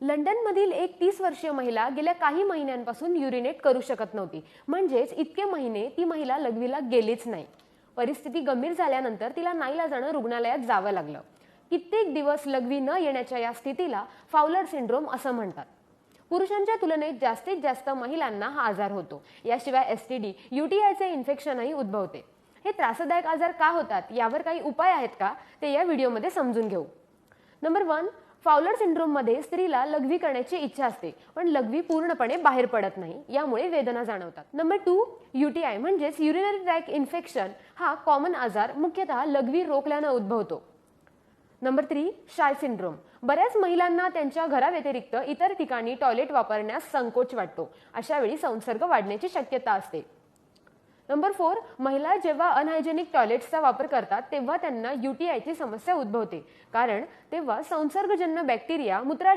लंडनमधील एक तीस वर्षीय महिला गेल्या काही महिन्यांपासून युरिनेट करू शकत नव्हती. म्हणजेच इतके महिने ती महिला लघवीला गेलीच नाही. परिस्थिती गंभीर झाल्यानंतर तिला नाईलाजानं रुग्णालयात जावं लागलं. कित्येक दिवस लघवी न येण्याच्या या स्थितीला फावलर सिंड्रोम असं म्हणतात. पुरुषांच्या तुलनेत जास्तीत जास्त महिलांना हा आजार होतो. याशिवाय एस टी डी युटीआयचे इन्फेक्शनही उद्भवते. हे त्रासदायक आजार का होतात? यावर काही उपाय आहेत का? ते या व्हिडिओमध्ये समजून घेऊ. नंबर वन फावलर सिंड्रोममध्ये स्त्रीला लघवी करण्याची इच्छा असते पण लघवी पूर्णपणे बाहेर पडत नाही यामुळे वेदना जाणवतात. नंबर टू युटीआय म्हणजेच युरिनरी ट्रॅक इन्फेक्शन हा कॉमन आजार मुख्यतः लघवी रोखल्यानं उद्भवतो. नंबर थ्री शाय सिंड्रोम बऱ्याच महिलांना त्यांच्या घराव्यतिरिक्त इतर ठिकाणी टॉयलेट वापरण्यास संकोच वाटतो. अशा वेळी संसर्ग वाढण्याची शक्यता असते. नंबर फोर महिला जेव्हा अनहायजेनिक टॉयलेट्सचा वापर करतात तेव्हा त्यांना युटीआयची समस्या उद्भवते. कारण तेव्हा संसर्गजन्य बॅक्टेरिया मूत्रा